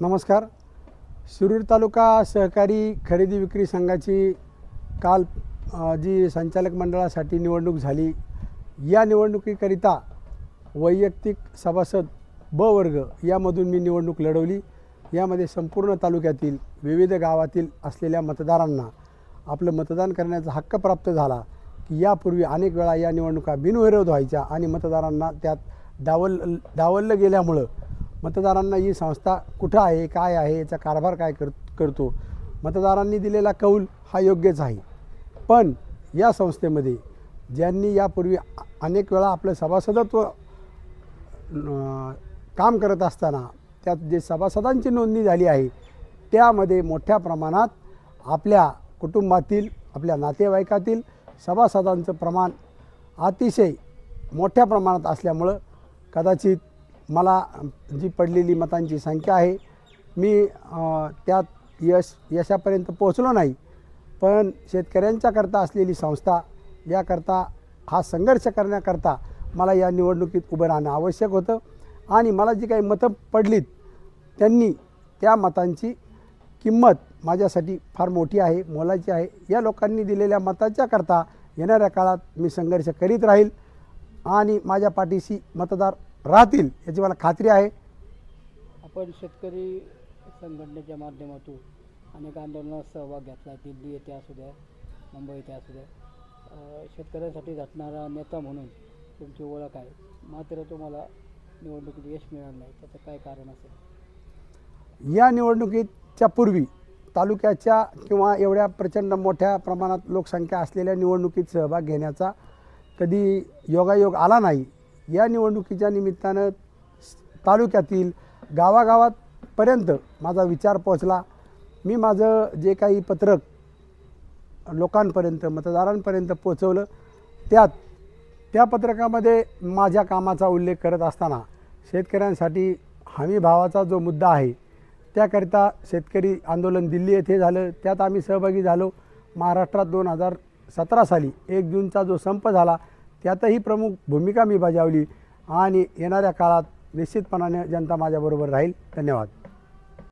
नमस्कार. शिरूर तालुका सहकारी खरेदी विक्री संघाची काल जी संचालक मंडळासाठी निवडणूक झाली या निवडणुकीकरिता वैयक्तिक सभासद ब वर्ग यामधून मी निवडणूक लढवली. यामध्ये संपूर्ण तालुक्यातील विविध गावातील असलेल्या मतदारांना आपलं मतदान करण्याचा हक्क प्राप्त झाला की यापूर्वी अनेक वेळा या निवडणुका बिनविरोध व्हायच्या आणि मतदारांना त्यात डावल डावललं गेल्यामुळं मतदारांना ही संस्था कुठं आहे काय आहे याचा कारभार काय कर करतो? मतदारांनी दिलेला कौल हा योग्यच आहे. पण या संस्थेमध्ये ज्यांनी यापूर्वी अनेक वेळा आपलं सभासदत्व काम करत असताना त्यात जे सभासदांची नोंदणी झाली आहे त्यामध्ये मोठ्या प्रमाणात आपल्या कुटुंबातील आपल्या नातेवाईकातील सभासदांचं प्रमाण अतिशय मोठ्या प्रमाणात असल्यामुळं कदाचित मला जी पडलेली मतांची संख्या आहे मी त्यात यश यशापर्यंत पोहोचलो नाही पण शेतकऱ्यांच्याकरता असलेली संस्था याकरता हा संघर्ष करण्याकरता मला या निवडणुकीत उभं राहणं आवश्यक होतं. आणि मला जी काही मतं पडलीत त्यांनी त्या मतांची किंमत माझ्यासाठी फार मोठी आहे मोलाची आहे. या लोकांनी दिलेल्या मताच्या करता येणाऱ्या काळात मी संघर्ष करीत राहील. आणि माझ्या पाठीशी मतदार राहतील याची मला खात्री आहे. आपण शेतकरी संघटनेच्या माध्यमातून अनेक आंदोलनात सहभाग घेतला. दिल्ली येथे असू द्या मुंबई येथे असू द्या. शेतकऱ्यांसाठी झटणारा नेता म्हणून तुमची ओळख आहे. मात्र तुम्हाला निवडणुकीत यश मिळालं नाही त्याचं काय कारण असेल? या निवडणुकीच्या पूर्वी तालुक्याच्या किंवा एवढ्या प्रचंड मोठ्या प्रमाणात लोकसंख्या असलेल्या निवडणुकीत सहभाग घेण्याचा कधी योगायोग आला नाही. या निवडणुकीच्या निमित्तानं तालुक्यातील गावागावातपर्यंत माझा विचार पोचला मी माझं जे काही पत्रक लोकांपर्यंत मतदारांपर्यंत पोचवलं त्यात त्या पत्रकामध्ये माझ्या कामाचा उल्लेख करत असताना शेतकऱ्यांसाठी हमी भावाचा जो मुद्दा आहे त्याकरिता शेतकरी आंदोलन दिल्ली येथे झालं. त्यात आम्ही सहभागी झालो. महाराष्ट्रात दोन हजार सतरा साली एक जूनचा जो संप झाला त्यातही प्रमुख भूमिका मी बजावली आणि येणाऱ्या काळात निश्चितपणाने जनता माझ्याबरोबर राहील. धन्यवाद.